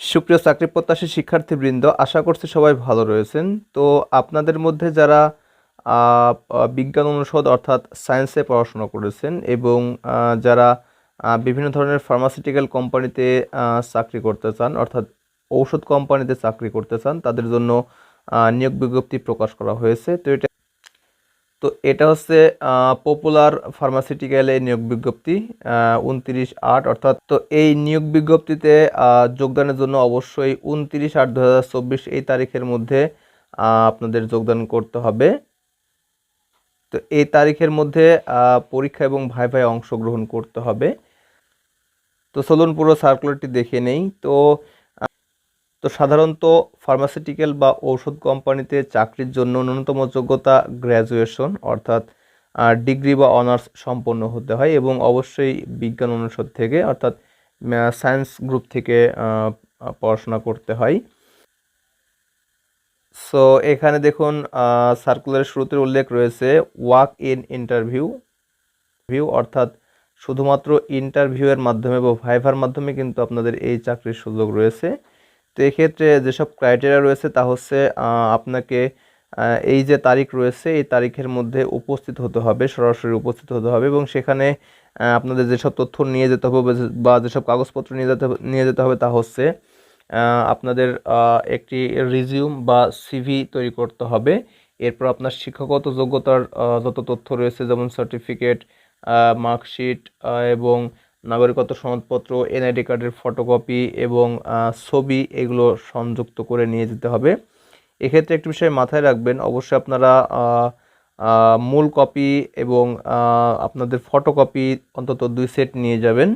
সুপ্রিয় চাকরি প্রত্যাশী শিক্ষার্থীবৃন্দ, আশা করছি সবাই ভালো রয়েছেন। তো আপনাদের মধ্যে যারা বিজ্ঞান অনুষদ অর্থাৎ সায়েন্সে পড়াশোনা করেছেন এবং যারা বিভিন্ন ধরনের ফার্মাসিউটিক্যাল কোম্পানিতে চাকরি করতে চান, অর্থাৎ ঔষধ কোম্পানিতে চাকরি করতে চান, তাদের জন্য নিয়োগ বিজ্ঞপ্তি প্রকাশ করা হয়েছে। তো এটা তো এটা হচ্ছে পপুলার ফার্মাসিউটিক্যালে নিয়োগ বিজ্ঞপ্তি উনত্রিশ আট অর্থাৎ, তো এই নিয়োগ বিজ্ঞপ্তিতে যোগদানের জন্য অবশ্যই উনত্রিশ আট দু এই তারিখের মধ্যে আপনাদের যোগদান করতে হবে। তো এই তারিখের মধ্যে পরীক্ষা এবং ভাই ভাই অংশগ্রহণ করতে হবে। তো চলুন পুরো সার্কুলারটি দেখে নেই। তো তো সাধারণত ফার্মাসিউটিক্যাল বা ঔষধ কোম্পানিতে চাকরির জন্য ন্যূনতম যোগ্যতা গ্র্যাজুয়েশন অর্থাৎ ডিগ্রি বা অনার্স সম্পন্ন হতে হয় এবং অবশ্যই বিজ্ঞান অনুষদ থেকে, অর্থাৎ সায়েন্স গ্রুপ থেকে পড়াশোনা করতে হয়। সো এখানে দেখুন সার্কুলারের শুরুতে উল্লেখ রয়েছে ওয়াক ইন ইন্টারভিউ ভিউ অর্থাৎ, শুধুমাত্র ইন্টারভিউয়ের মাধ্যমে বা ভাইভার মাধ্যমে কিন্তু আপনাদের এই চাকরির সুযোগ রয়েছে। তো এক্ষেত্রে যেসব ক্রাইটেরিয়া রয়েছে তা হচ্ছে আপনাকে এই যে তারিখ রয়েছে, এই তারিখের মধ্যে উপস্থিত হতে হবে, সরাসরি উপস্থিত হতে হবে এবং সেখানে আপনাদের যেসব তথ্য নিয়ে যেতে হবে বা যেসব কাগজপত্র নিয়ে যেতে নিয়ে যেতে হবে তা হচ্ছে আপনাদের একটি রিজিউম বা সিভি তৈরি করতে হবে। এরপর আপনার শিক্ষাগত যোগ্যতার যত তথ্য রয়েছে যেমন সার্টিফিকেট মার্কশিট এবং নাগরিকত্ব সনদপত্র এনআইডি কার্ডের ফটোকপি এবং ছবি এগুলো সংযুক্ত করে নিয়ে যেতে হবে। এক্ষেত্রে একটি বিষয় মাথায় রাখবেন, অবশ্যই আপনারা মূল কপি এবং আপনাদের ফটোকপি অন্তত দুই সেট নিয়ে যাবেন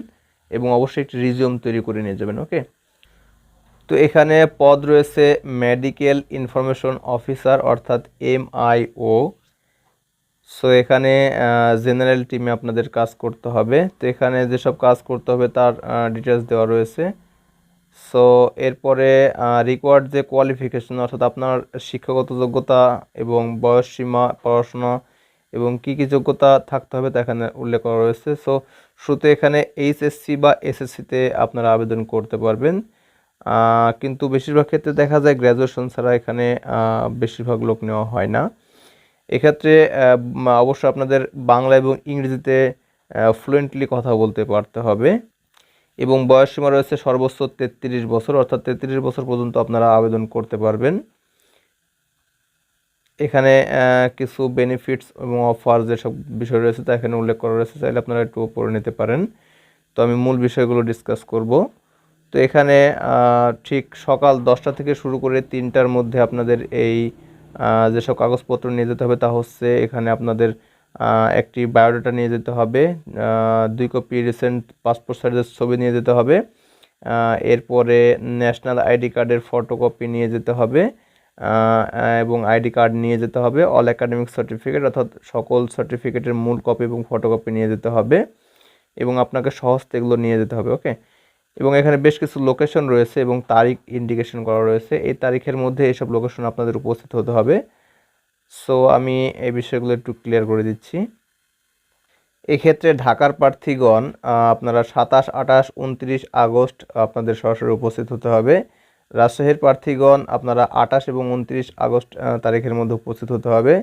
এবং অবশ্যই একটি রিজিউম তৈরি করে নিয়ে যাবেন ওকে তো এখানে পদ রয়েছে মেডিকেল ইনফরমেশন অফিসার অর্থাৎ এমআইও সো এখানে জেনারেল টিমে আপনাদের কাজ করতে হবে। তো এখানে যেসব কাজ করতে হবে, তার ডিটেলস দেওয়া রয়েছে। সো এরপরে রিকোয়ার্ড যে কোয়ালিফিকেশন অর্থাৎ আপনার শিক্ষাগত যোগ্যতা এবং বয়স সীমা, পড়াশোনা এবং কি কি যোগ্যতা থাকতে হবে, তা এখানে উল্লেখ করা রয়েছে। সো শুরুতে এখানে এইচএসসি বা এসএসসিতে আপনারা আবেদন করতে পারবেন। কিন্তু বেশিরভাগ ক্ষেত্রে দেখা যায় গ্র্যাজুয়েশন ছাড়া এখানে বেশিরভাগ লোক নেওয়া হয় না। এক্ষেত্রে অবশ্য আপনাদের বাংলা এবং ইংরেজিতে ফ্লুয়েন্টলি কথা বলতে পারতে হবে। এবং বয়স সীমা রয়েছে সর্বোচ্চ তেত্রিশ বছর, অর্থাৎ তেত্রিশ বছর পর্যন্ত আপনারা আবেদন করতে পারবেন। এখানে কিছু বেনিফিটস এবং অফার যেসব বিষয় রয়েছে তা এখানে উল্লেখ করা রয়েছে, চাইলে আপনারা একটু পড়ে নিতে পারেন। তো আমি মূল বিষয়গুলো ডিসকাস করব। তো এখানে ঠিক সকাল দশটা থেকে শুরু করে তিনটার মধ্যে আপনাদের এই যেসব কাগজপত্র নিয়ে যেতে হবে তা হচ্ছে এখানে আপনাদের একটি বায়োডাটা নিয়ে যেতে হবে দুই কপি রিসেন্ট পাসপোর্ট সাইজের ছবি নিয়ে যেতে হবে এরপরে ন্যাশনাল আইডি কার্ডের ফটোকপি নিয়ে যেতে হবে এবং আইডি কার্ড নিয়ে যেতে হবে, অল একাডেমিক সার্টিফিকেট অর্থাৎ সকল সার্টিফিকেটের মূল কপি এবং ফটোকপি নিয়ে যেতে হবে, এবং আপনাকে সহজতে এগুলো নিয়ে যেতে হবে, ওকে? এবং এখানে বেশ কিছু লোকেশন রয়েছে এবং তারিখ ইন্ডিকেশন করা রয়েছে। এই তারিখের মধ্যে এইসব লোকেশন আপনাদের উপস্থিত হতে হবে। সো আমি এই বিষয়গুলো একটু ক্লিয়ার করে দিচ্ছি। এক্ষেত্রে ঢাকার প্রার্থীগণ আপনারা সাতাশ, আঠাশ, উনত্রিশ আগস্ট আপনাদের সরাসরি উপস্থিত হতে হবে। রাজশাহীর প্রার্থীগণ, আপনারা আঠাশ এবং উনত্রিশ আগস্ট তারিখের মধ্যে উপস্থিত হতে হবে।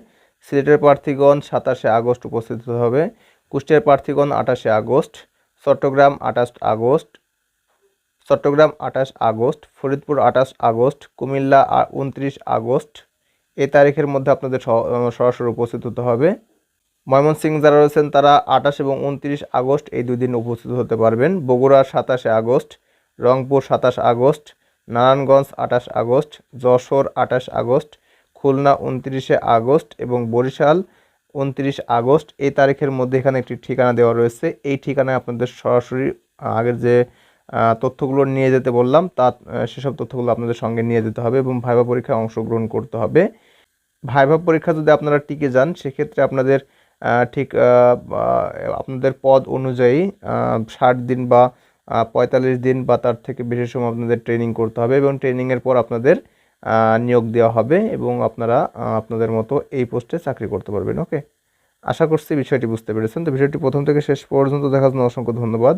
সিলেটের প্রার্থীগণ, সাতাশে আগস্ট উপস্থিত হতে হবে। কুষ্টিয়ার প্রার্থীগণ, আঠাশে আগস্ট। চট্টগ্রাম, আঠাশ আগস্ট। চট্টগ্রাম আঠাশ আগস্ট, ফরিদপুর আঠাশ আগস্ট, কুমিল্লা উনত্রিশ আগস্ট। এই তারিখের মধ্যে আপনাদের সরাসরি উপস্থিত হতে হবে। ময়মনসিংহ যারা রয়েছেন, তারা আঠাশ এবং উনত্রিশ আগস্ট এই দুই দিন উপস্থিত হতে পারবেন। বগুড়া সাতাশে আগস্ট, রংপুর সাতাশ আগস্ট, নারায়ণগঞ্জ আঠাশ আগস্ট, যশোর আঠাশ আগস্ট, খুলনা উনত্রিশে আগস্ট এবং বরিশাল উনত্রিশ আগস্ট। এই তারিখের মধ্যে এখানে একটি ঠিকানা দেওয়া রয়েছে। এই ঠিকানায় আপনাদের সরাসরি আগের যে তথ্যগুলো নিয়ে যেতে বললাম, তা সেসব তথ্যগুলো আপনাদের সঙ্গে নিয়ে যেতে হবে এবং ভাইভা পরীক্ষায় অংশগ্রহণ করতে হবে। ভাইভা পরীক্ষা যদি আপনারা টিকে যান, সেক্ষেত্রে আপনাদের ঠিক আপনাদের পদ অনুযায়ী ষাট দিন বা পঁয়তাল্লিশ দিন বা তার থেকে বেশি সময় আপনাদের ট্রেনিং করতে হবে এবং ট্রেনিংয়ের পর আপনাদের নিয়োগ দেওয়া হবে এবং আপনারা আপনাদের মতো এই পোস্টে চাকরি করতে পারবেন। ওকে? আশা করছি বিষয়টি বুঝতে পেরেছেন। তো বিষয়টি প্রথম থেকে শেষ পর্যন্ত দেখার জন্য অসংখ্য ধন্যবাদ।